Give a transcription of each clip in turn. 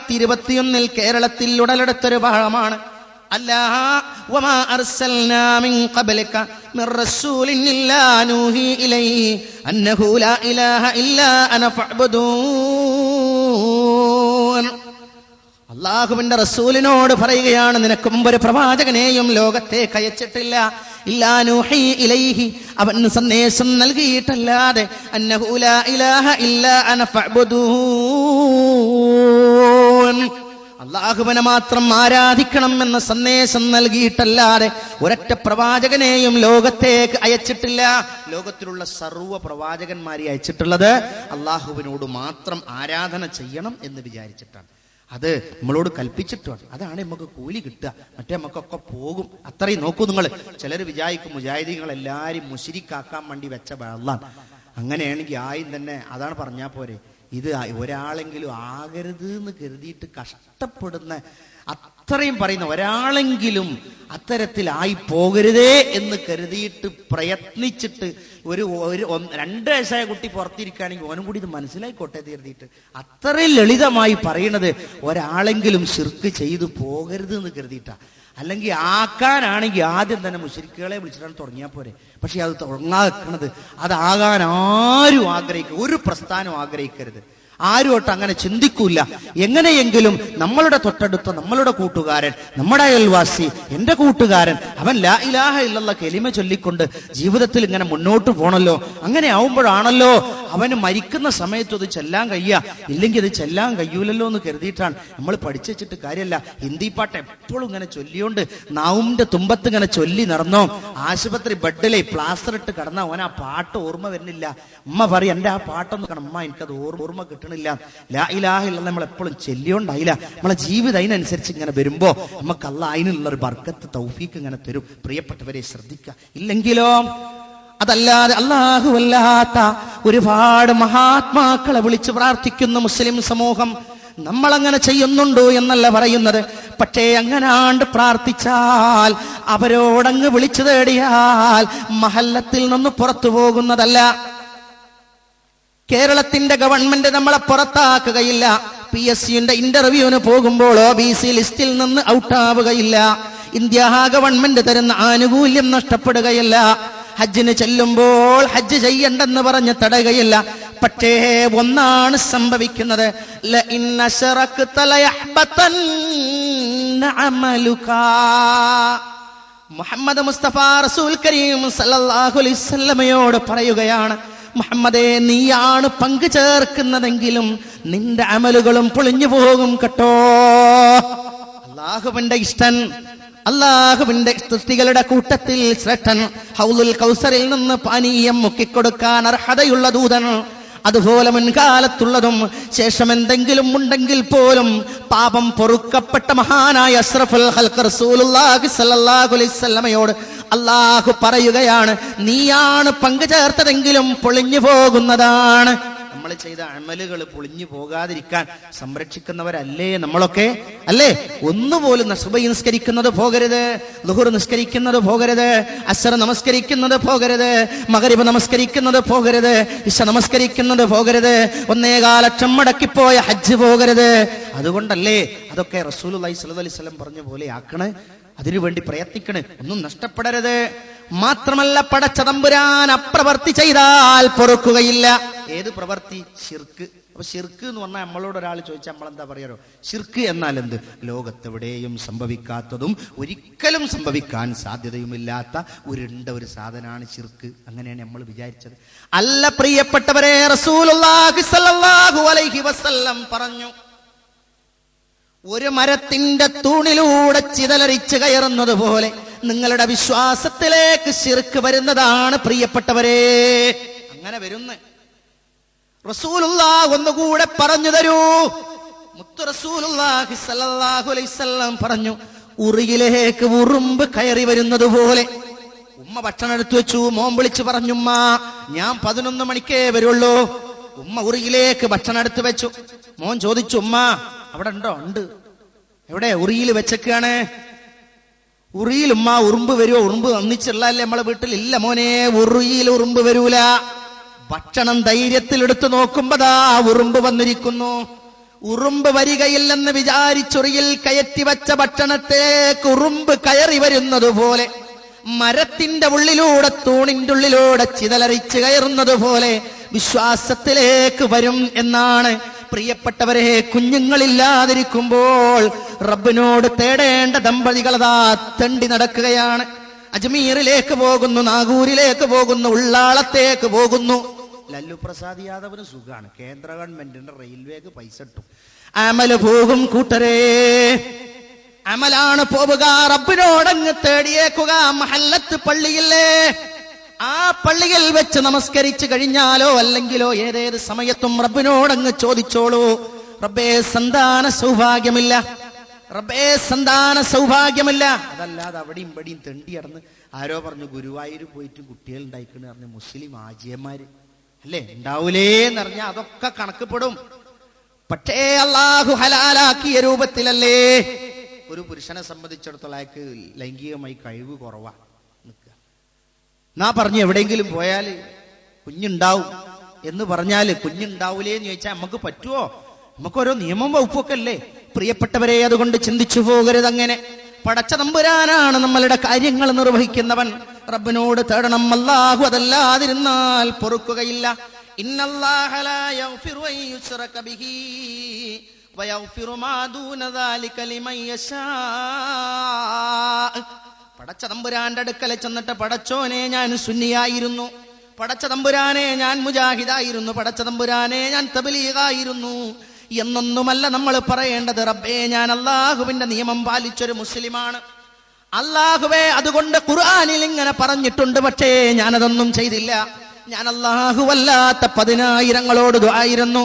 ഇരുപത്തിയൊന്നിൽ കേരളത്തിൽ ഉടലെടുത്തൊരു ഭാഗമാണ് അള്ളാഹുവിന്റെ റസൂലിനോട് പറയുകയാണ് നിനക്ക് മുമ്പ് ഒരു പ്രവാചകനെയും ലോകത്തേക്ക് അയച്ചിട്ടില്ല ഇല്ലാനൂഹി ഇലൈഹി അവൻ സന്ദേശം നൽകിയിട്ടല്ലാതെ അന്നഹൂല ഇലാഹ ഇല്ല അനഫബുദൂ അള്ളാഹുവിനെ മാത്രം ആരാധിക്കണം എന്ന സന്ദേശം നൽകിയിട്ടല്ലാതെ ഒരൊറ്റ പ്രവാചകനെയും ലോകത്തേക്ക് അയച്ചിട്ടില്ല. ലോകത്തിലുള്ള സർവ പ്രവാചകന്മാരെ അയച്ചിട്ടുള്ളത് അള്ളാഹുവിനോട് മാത്രം ആരാധന ചെയ്യണം എന്ന് വിചാരിച്ചിട്ടാണ്. അത് നമ്മളോട് കൽപ്പിച്ചിട്ടുണ്ട് അതാണ് നമുക്ക് കൂലി കിട്ടുക. മറ്റേ നമുക്കൊക്കെ പോകും. അത്രയും നോക്കൂ നിങ്ങൾ. ചിലർ വിചാരിക്കും മുജാഹിദികൾ എല്ലാവരും മുഷിരിക്കാക്കാൻ വേണ്ടി വെച്ച വെള്ളാണ്. അങ്ങനെയാണെങ്കിൽ ആയും തന്നെ അതാണ് പറഞ്ഞാൽ പോരെ. ഇത് ഒരാളെങ്കിലും ആകരുത് എന്ന് കരുതിയിട്ട് കഷ്ടപ്പെടുന്ന അത്രയും പറയുന്ന ഒരാളെങ്കിലും അത്തരത്തിലായി പോകരുതേ എന്ന് കരുതിയിട്ട് പ്രയത്നിച്ചിട്ട് ഒരു ഒരു രണ്ട് വയസ്സായ കുട്ടി പുറത്തിരിക്കുകയാണെങ്കിൽ ഓനും കൂടി ഇത് മനസ്സിലായിക്കോട്ടെ കരുതിയിട്ട് അത്രയും ലളിതമായി പറയണത് ഒരാളെങ്കിലും ശിർക്ക് ചെയ്തു പോകരുത് എന്ന് കരുതിയിട്ടാ. അല്ലെങ്കിൽ ആക്കാനാണെങ്കിൽ ആദ്യം തന്നെ മുഷരിക്കുകളെ വിളിച്ചിട്ടാണ് തുടങ്ങിയാൽ പോരെ. പക്ഷെ അത് തുടങ്ങാക്കുന്നത് അതാകാൻ ആരും ആഗ്രഹിക്കുക ഒരു പ്രസ്ഥാനം ആഗ്രഹിക്കരുത്. ആരും ഒട്ട് അങ്ങനെ ചിന്തിക്കൂല. എങ്ങനെയെങ്കിലും നമ്മളുടെ തൊട്ടടുത്ത നമ്മളുടെ കൂട്ടുകാരൻ നമ്മുടെ അയൽവാസി എന്റെ കൂട്ടുകാരൻ അവൻ ലാ ഇലാഹ ഇല്ലല്ല കെലിമ ചൊല്ലിക്കൊണ്ട് ജീവിതത്തിൽ ഇങ്ങനെ മുന്നോട്ട് പോണല്ലോ. അങ്ങനെ ആവുമ്പോഴാണല്ലോ അവന് മരിക്കുന്ന സമയത്ത് അത് ചെല്ലാൻ കഴിയുക ഇല്ലെങ്കിൽ അത് ചെല്ലാൻ കഴിയൂലല്ലോ എന്ന് കരുതിയിട്ടാണ്. നമ്മൾ പഠിച്ചു വെച്ചിട്ട് കാര്യമല്ല ഹിന്ദി പാട്ട് എപ്പോഴും ഇങ്ങനെ ചൊല്ലിയോണ്ട് നാവിന്റെ തുമ്പത്ത് ഇങ്ങനെ ചൊല്ലി നടന്നോ. ആശുപത്രി ബെഡിലെ പ്ലാസ്റ്റർ ഇട്ട് കിടന്ന അവൻ ആ പാട്ട് ഓർമ്മ വരുന്നില്ല. ഉമ്മ പറയും എന്റെ ആ പാട്ടൊന്നും കാണാം. ഉമ്മ എനിക്കത് ഓർമ്മ കിട്ടണില്ല. ലാ നമ്മൾ എപ്പോഴും ചെല്ലിയോണ്ടായില്ല. നമ്മളെ ജീവിതം അതിനനുസരിച്ച് ഇങ്ങനെ വരുമ്പോ നമുക്ക് അല്ല അതിനുള്ള ഒരു ബർക്കത്ത് തൗഫീക്ക് ഇങ്ങനെ തരും. പ്രിയപ്പെട്ടവരെ ശ്രദ്ധിക്കുക ഇല്ലെങ്കിലോ അതല്ലാതെ അല്ലാഹുവല്ലാത്ത ഒരുപാട് മഹാത്മാക്കളെ വിളിച്ച് പ്രാർത്ഥിക്കുന്ന മുസ്ലിം സമൂഹം. നമ്മൾ അങ്ങനെ ചെയ്യുന്നുണ്ടോ എന്നല്ല പറയുന്നത്. പക്ഷേ അങ്ങനാണ്ട് പ്രാർത്ഥിച്ചാൽ അവരോടങ്ങ് വിളിച്ചു തേടിയാൽ മഹല്ലത്തിൽ നിന്ന് പുറത്തു പോകുന്നതല്ല. കേരളത്തിന്റെ ഗവൺമെന്റ് നമ്മളെ പുറത്താക്കുകയില്ല. പി എസ് സിന്റെ ഇന്റർവ്യൂവിന് പോകുമ്പോഴോ ബി സി ലിസ്റ്റിൽ നിന്ന് ഔട്ടാവുകയില്ല. ഇന്ത്യ ഗവൺമെന്റ് തരുന്ന ആനുകൂല്യം നഷ്ടപ്പെടുകയില്ല. ഹജ്ജിന് ചെല്ലുമ്പോൾ ഹജ്ജ് ചെയ്യണ്ടെന്ന് പറഞ്ഞ് തടയുകയില്ല. പക്ഷേ ഒന്നാണ് സംഭവിക്കുന്നത്. മുഹമ്മദ് മുസ്തഫ റസൂൽ കരീം സല്ലല്ലാഹു അലൈഹി വസല്ലമയോട് പറയുകയാണ് മുഹമ്മദേ നീയാണ് പങ്കു ചേർക്കുന്നതെങ്കിലും നിന്റെ അമലുകളും പൊളിഞ്ഞു പോകും കേട്ടോ. അള്ളാഹുവിന്റെ ഇഷ്ടൻ അള്ളാഹുവിന്റെ സൃഷ്ടികളുടെ കൂട്ടത്തിൽ ശ്രേഷ്ഠൻ ഹൗലുൽ കൗസറിൽ നിന്ന് പാനീയം മുക്കിക്കൊടുക്കാൻ അർഹതയുള്ള ദൂതൻ. അതുപോലെ മുൻകാലത്തുള്ളതും ശേഷം എന്തെങ്കിലും ഉണ്ടെങ്കിൽ പോലും പാപം പൊറുക്കപ്പെട്ട മഹാനായ അഷ്റഫുൽ ഹൽക്കർ റസൂലുള്ളാഹി സ്വല്ലല്ലാഹു അലൈഹി വസല്ലമയോട് അള്ളാഹു പറയുകയാണ് നീയാണ് പങ്കുചേർത്തതെങ്കിലും പൊളിഞ്ഞു പോകുന്നതാണ്. നമ്മൾ ചെയ്ത അമലുകൾ പൊളിഞ്ഞു പോകാതിരിക്കാൻ സംരക്ഷിക്കുന്നവരല്ലേ നമ്മളൊക്കെ? അല്ലേ? ഒന്നുപോലും നസുബ നിസ്കരിക്കുന്നത് പോകരുത്. ലുഹുർ നിസ്കരിക്കുന്നത് പോകരുത്. അസർ നമസ്കരിക്കുന്നത് പോകരുത്. മകരിബ് നമസ്കരിക്കുന്നത് പോകരുത്. ഇഷ നമസ്കരിക്കുന്നത് പോകരുത്. ഒന്നേകാലക്ഷം മടക്കിപ്പോയ ഹജ്ജ് പോകരുത്. അതുകൊണ്ടല്ലേ അതൊക്കെ റസൂൽ അലൈഹി അലൈഹി സ്വലം പറഞ്ഞ പോലെ ആക്കണേ. അതിനുവേണ്ടി പ്രയത്നിക്കണേ. ഒന്നും നഷ്ടപ്പെടരുത്. മാത്രമല്ല പടച്ചതമ്പുരാൻ അപ്രവർത്തി ചെയ്താൽ പൊറുക്കുകയില്ല. ഏത് പ്രവർത്തി? ഷിർക്ക് അപ്പൊ ഷിർക്ക് എന്ന് പറഞ്ഞാൽ നമ്മളോട് ഒരാൾ ചോദിച്ചാൽ നമ്മൾ എന്താ പറയാറോ? ഷിർക്ക് എന്നാൽ എന്ത്? ലോകത്തെവിടെയും സംഭവിക്കാത്തതും ഒരിക്കലും സംഭവിക്കാൻ സാധ്യതയുമില്ലാത്ത ഉരുണ്ട ഒരു സാധനമാണ് ഷിർക്ക് അങ്ങനെയാണ് നമ്മൾ വിചാരിച്ചത്. അല്ല പ്രിയപ്പെട്ടവരെ വസല്ലം പറഞ്ഞു ഒരു മരത്തിന്റെ തൂണിലൂടെ ചിതലരിച്ച് കയറുന്നത് പോലെ നിങ്ങളുടെ വിശ്വാസത്തിലേക്ക് ശിർക്ക് വരുന്നതാണ് പ്രിയപ്പെട്ടവരെ. അങ്ങനെ വരുന്ന. ഒന്നുകൂടെ പറഞ്ഞു തരൂ. റസൂലുള്ളാഹി സല്ലല്ലാഹു പറഞ്ഞു ഉറിയിലേക്ക് ഉറുമ്പ് കയറി വരുന്നത് പോലെ. ഉമ്മ ഭക്ഷണം എടുത്തു വെച്ചു. മോൻ വിളിച്ചു പറഞ്ഞുമ്മ ഞാൻ പതിനൊന്ന് മണിക്കേ വരുള്ളൂ. ഉമ്മ ഉറിയിലേക്ക് ഭക്ഷണം എടുത്തു വെച്ചു. മോൻ ചോദിച്ചു ഉമ്മ അവിടെ ഉണ്ടോ? ഉണ്ട്. എവിടെ? ഉറിയിൽ വെച്ചൊക്കെയാണ് ഉറിയിൽ ഉമ്മ ഉറുമ്പ് വരുമോ ഉറുമ്പ് ഒന്നിച്ചുള്ളല്ലേ നമ്മളെ വീട്ടിൽ? ഇല്ല മോനെ ഉറിയിൽ ഉറുമ്പ് വരൂല. ഭക്ഷണം ധൈര്യത്തിൽ എടുത്തു നോക്കുമ്പോതാ ഉറുമ്പ് വന്നിരിക്കുന്നു. ഉറുമ്പ് വരികയില്ലെന്ന് വിചാരിച്ചൊറിയിൽ കയറ്റി വച്ച ഭക്ഷണത്തേക്ക് ഉറുമ്പ് കയറി വരുന്നത് പോലെ മരത്തിന്റെ ഉള്ളിലൂടെ തൂണിന്റെ ഉള്ളിലൂടെ ചിതലറിച്ച് കയറുന്നത് പോലെ വിശ്വാസത്തിലേക്ക് വരും എന്നാണ്. പ്രിയപ്പെട്ടവരെ കുഞ്ഞുങ്ങളില്ലാതിരിക്കുമ്പോൾ റബ്ബിനോട് തേടേണ്ട ദമ്പതികളതാ തണ്ടി നടക്കുകയാണ്. അജ്മീറിലേക്ക് പോകുന്നു നാഗൂരിലേക്ക് പോകുന്നു ഉള്ളാളത്തേക്ക് പോകുന്നു. ലല്ലു പ്രസാദ് യാദവിന് സുഖമാണ് കേന്ദ്ര ഗവൺമെന്റിന്റെ റെയിൽവേക്ക് പൈസ ഇട്ടു അമല പോകും കൂട്ടരേ. അമലാണ് പോവുക. റബ്ബിനോടങ്ങ് തേടിയേക്കുക. മഹല്ലത്ത് പള്ളിയില്ലേ? ആ പള്ളിയിൽ വെച്ച് നമസ്കരിച്ചു കഴിഞ്ഞാലോ അല്ലെങ്കിലോ ഏതേത് സമയത്തും റബ്ബിനോടങ്ങ് ചോദിച്ചോളൂ. റബ്ബേ സന്താന സൗഭാഗ്യമില്ല. റബ്ബേ സന്താന സൗഭാഗ്യമില്ല. അതല്ലാതെ അവിടെയും ഇവിടെയും തെണ്ടി നടന്ന് ആരോ പറഞ്ഞു ഗുരുവായൂർ പോയിട്ട് കുട്ടികൾ ഉണ്ടായിക്കണ് പറഞ്ഞു മുസ്ലിം ആജിയന്മാര് അല്ലേ? ഉണ്ടാവൂലേ എന്നറിഞ്ഞാൽ അതൊക്കെ കണക്കപ്പെടും. പക്ഷേ അള്ളാഹു ഹലാലാക്കിയ രൂപത്തിലല്ലേ? ഒരു പുരുഷനെ സംബന്ധിച്ചിടത്തോളം അയാൾക്ക് ലൈംഗികമായി കഴിവ് കുറവാ. നിൽക്കുക. എന്നാ പറഞ്ഞു എവിടെയെങ്കിലും പോയാൽ കുഞ്ഞുണ്ടാവും. എന്ന് പറഞ്ഞാൽ കുഞ്ഞുണ്ടാവൂലേ എന്ന് ചോദിച്ചാൽ നമുക്ക് പറ്റുമോ നമുക്ക് ഓരോ നിയമം വകുപ്പൊക്കെ അല്ലേ പ്രിയപ്പെട്ടവരെ അതുകൊണ്ട് ചിന്തിച്ചു പോകരുത് അങ്ങനെ പടച്ച തമ്പുരാനാണ് നമ്മളുടെ കാര്യങ്ങൾ നിർവഹിക്കുന്നവൻ. റബ്ബിനോട് തേടണം. അല്ലാഹു അതല്ലാതിരുന്നാൽ പൊറുക്കുകയില്ല. ഇന്നല്ലാഹ ലാ യഗ്ഫിറു അൻ യുശ്റക ബിഹി വയഗ്ഫിറു മാ ദൂന ദാലിക ലിമൻ യശാ. പടച്ച തമ്പുരാന്റെ അടുക്കൽ ചെന്നിട്ട് പടച്ചോനെ ഞാൻ സുന്നിയായിരുന്നു. പടച്ച തമ്പുരാനെ ഞാൻ മുജാഹിദായിരുന്നു. പടച്ച തമ്പുരാനെ ഞാൻ തബലീഗായിരുന്നു. എന്നൊന്നുമല്ല നമ്മൾ പറയേണ്ടത്. റബ്ബേ ഞാൻ അള്ളാഹുവിന്റെ നിയമം പാലിച്ചൊരു മുസ്ലിമാണ്. അള്ളാഹുവേ അതുകൊണ്ട് ഖുർആാനിൽ ഇങ്ങനെ പറഞ്ഞിട്ടുണ്ട് പക്ഷേ ഞാനതൊന്നും ചെയ്തില്ല. ഞാൻ അള്ളാഹുവല്ലാത്ത പതിനായിരങ്ങളോട് ദുആയിരുന്നു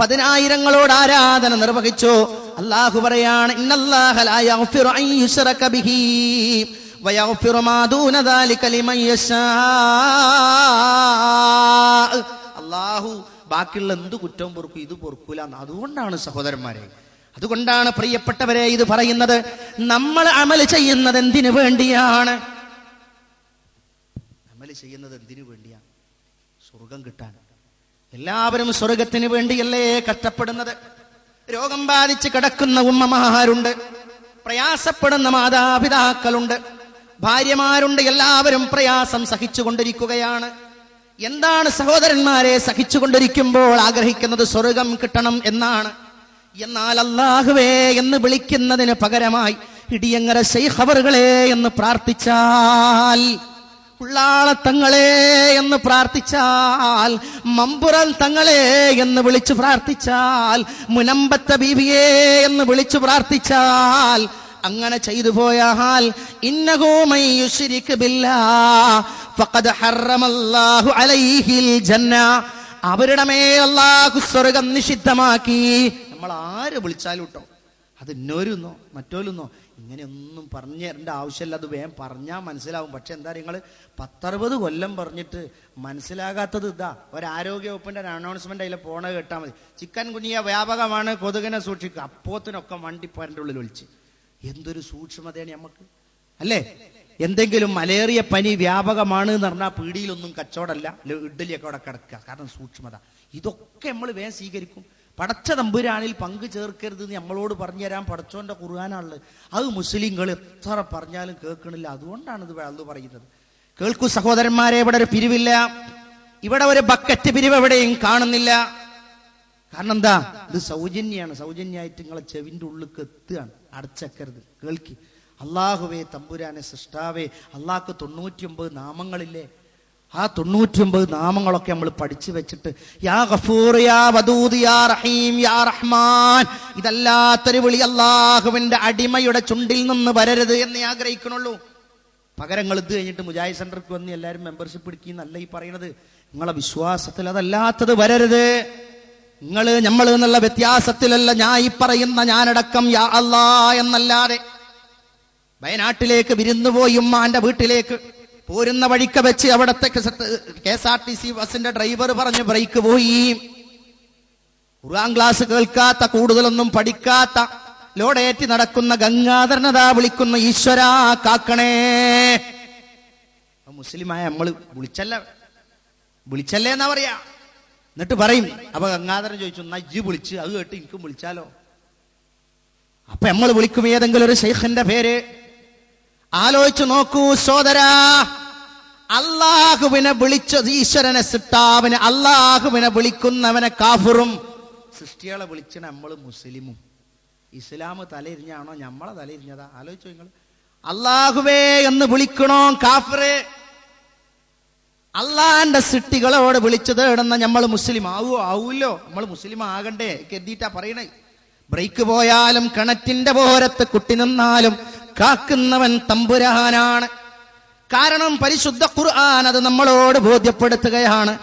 പതിനായിരങ്ങളോട് ആരാധന നിർവഹിച്ചു. അള്ളാഹു പറയാണ് അള്ളാഹു ബാക്കിയുള്ള എന്ത് കുറ്റവും പൊറുക്കും ഇത് പൊറുക്കൂല അതുകൊണ്ടാണ് സഹോദരന്മാരെ അതുകൊണ്ടാണ് പ്രിയപ്പെട്ടവരെ ഇത് പറയുന്നത്. നമ്മൾ അമൽ ചെയ്യുന്നത് എന്തിനു വേണ്ടിയാണ്? അമൽ ചെയ്യുന്നത് എന്തിനു വേണ്ടിയാണ്? സ്വർഗം കിട്ടാൻ. എല്ലാവരും സ്വർഗത്തിന് വേണ്ടിയല്ലേ കഷ്ടപ്പെടുന്നത്? രോഗം ബാധിച്ച് കിടക്കുന്ന ഉമ്മമാരുണ്ട്. പ്രയാസപ്പെടുന്ന മാതാപിതാക്കളുണ്ട്. ഭാര്യമാരുണ്ട്. എല്ലാവരും പ്രയാസം സഹിച്ചുകൊണ്ടിരിക്കുകയാണ്. എന്താണ് സഹോദരന്മാരെ സഹിച്ചുകൊണ്ടിരിക്കുമ്പോൾ ആഗ്രഹിക്കുന്നത്? സ്വർഗം കിട്ടണം എന്നാണ്. എന്നാൽ അല്ലാഹുവേ എന്ന് വിളിക്കുന്നതിന് പകരമായി ഇടിയങ്ങര ശൈഖബറുകളെ എന്ന് പ്രാർത്ഥിച്ചാൽ ളത്തങ്ങളെ എന്ന് പ്രാർത്ഥിച്ചാൽ മമ്പുറൽ തങ്ങളെ എന്ന് വിളിച്ചു പ്രാർത്ഥിച്ചാൽ മുനമ്പത്ത ബീവിയെ എന്ന് വിളിച്ചു പ്രാർത്ഥിച്ചാൽ അങ്ങനെ ചെയ്തു പോയാൽ അവരുടെ മേൽ സ്വർഗം നിഷിദ്ധമാക്കി നമ്മൾ ആര് വിളിച്ചാലും കേട്ടോ അത് ഇന്നോരുന്നോ മറ്റോരുന്നോ ഇങ്ങനെയൊന്നും പറഞ്ഞു തരേണ്ട ആവശ്യമില്ല. അത് വേഗം പറഞ്ഞാൽ മനസ്സിലാവും. പക്ഷെ എന്താ നിങ്ങൾ പത്തറുപത് കൊല്ലം പറഞ്ഞിട്ട് മനസ്സിലാകാത്തത് ഇതാ. ഒരാരോഗ്യ വകുപ്പിന്റെ ഒരു അനൗൺസ്മെന്റ് അതിൽ പോണ കേട്ടാൽ മതി. ചിക്കൻ കുഞ്ഞിയ വ്യാപകമാണ് കൊതുകിനെ സൂക്ഷിക്കുക. അപ്പോത്തിനൊക്കെ വണ്ടിപ്പോരന്റെ ഉള്ളിൽ ഒളിച്ച് എന്തൊരു സൂക്ഷ്മതയാണ് നമുക്ക് അല്ലേ? എന്തെങ്കിലും മലേറിയ പനി വ്യാപകമാണ് എന്ന് പറഞ്ഞാൽ പീടിയിലൊന്നും കച്ചവടമല്ല. ഇഡ്ഡലിയൊക്കെ അവിടെ കിടക്കുക. കാരണം സൂക്ഷ്മത. ഇതൊക്കെ നമ്മൾ വേഗം സ്വീകരിക്കും. പടച്ച തമ്പുരാനിൽ പങ്കു ചേർക്കരുത് എന്ന് നമ്മളോട് പറഞ്ഞു തരാൻ പടച്ചോന്റെ കുറുവാനാണുള്ളത് അത് മുസ്ലിങ്ങൾ എത്ര പറഞ്ഞാലും കേൾക്കണില്ല. അതുകൊണ്ടാണ് ഇത് അത് പറയുന്നത്. കേൾക്കൂ സഹോദരന്മാരെ ഇവിടെ ഒരു പിരിവില്ല. ഇവിടെ ഒരു ബക്കറ്റ് പിരിവ് എവിടെയും കാണുന്നില്ല. കാരണം എന്താ? ഇത് സൗജന്യാണ്. സൗജന്യമായിട്ട് നിങ്ങളെ ചെവിന്റെ ഉള്ളിലേക്ക് എത്തുകയാണ്. അടച്ചക്കരുത്. കേൾക്കി. അള്ളാഹുവേ തമ്പുരാനെ സൃഷ്ടാവേ അള്ളാഹ്ക്ക് തൊണ്ണൂറ്റിയൊമ്പത് നാമങ്ങളില്ലേ? ആ തൊണ്ണൂറ്റിയൊമ്പത് നാമങ്ങളൊക്കെ നമ്മൾ പഠിച്ചു വെച്ചിട്ട് യാ ഗഫൂർ യാ വദൂദ് യാ റഹീം യാ റഹ്മാൻ ഇതല്ലാത്തൊരു വിളി അള്ളാഹുവിന്റെ അടിമയുടെ ചുണ്ടിൽ നിന്ന് വരരുത് എന്ന് ആഗ്രഹിക്കണുള്ളൂ. പകരങ്ങൾ ഇത് കഴിഞ്ഞിട്ട് മുജാഹിദ് സെന്റർക്ക് വന്ന് എല്ലാവരും മെമ്പർഷിപ്പ് എടുക്കുന്നല്ല ഈ പറയുന്നത് നിങ്ങളെ വിശ്വാസത്തിൽ അതല്ലാത്തത് വരരുത്. നിങ്ങൾ നമ്മൾ എന്നുള്ള വ്യത്യാസത്തിലല്ല ഞാൻ ഈ പറയുന്ന ഞാനടക്കം യാ അല്ലാ എന്നല്ലാതെ. വയനാട്ടിലേക്ക് വിരുന്നു പോയി ഉമ്മാന്റെ വീട്ടിലേക്ക്. പോരുന്ന വഴിക്ക് വെച്ച് അവിടത്തെ K S R T C ബസിന്റെ ഡ്രൈവർ പറഞ്ഞ് ബ്രേക്ക് പോയി. ഖുർആൻ ക്ലാസ് കേൾക്കാത്ത കൂടുതലൊന്നും പഠിക്കാത്ത ലോഡേറ്റി നടക്കുന്ന ഗംഗാധരനതാ വിളിക്കുന്ന ഈശ്വരാ കാക്കണേ. മുസ്ലിമായ നമ്മൾ വിളിച്ചല്ല വിളിച്ചല്ലേ എന്നാ പറയാ. എന്നിട്ട് പറയും അപ്പൊ ഗംഗാധരൻ ചോദിച്ചു എന്നാ ഇജ്ജ് വിളിച്ച്? അത് കേട്ട് എനിക്കും വിളിച്ചാലോ. അപ്പൊ നമ്മൾ വിളിക്കും ഏതെങ്കിലും ഒരു ശൈഖിന്റെ പേര്. ആലോചിച്ചു നോക്കൂ സോദരാ അള്ളാഹുവിനെ വിളിച്ച ഈശ്വരനെ സിട്ടാവിനെ അള്ളാഹുവിനെ വിളിക്കുന്നവനെ കാഫുറും. സൃഷ്ടികളെ വിളിച്ച നമ്മൾ മുസ്ലിമും. ഇസ്ലാം തലയിരിഞ്ഞാണോ നമ്മളെ തലയിരിഞ്ഞതാ ആലോചിച്ചു നിങ്ങൾ അള്ളാഹുവേ എന്ന് വിളിക്കണോ കാഫറെ? അള്ളാന്റെ സിട്ടികളോട് വിളിച്ചത് ഇടുന്ന നമ്മൾ മുസ്ലിം ആവുമോ ആവൂല്ലോ. നമ്മൾ മുസ്ലിം ആകണ്ടേ കരുതിയിട്ടാ പറയണേ. ബ്രേക്ക് പോയാലും കിണറ്റിന്റെ പോരത്ത് കുട്ടി നിന്നാലും കാക്കുന്നവൻ തമ്പുരാനാണ്. കാരണം പരിശുദ്ധ ഖുർആൻ അത് നമ്മളോട് ബോധ്യപ്പെടുത്തുകയാണ്.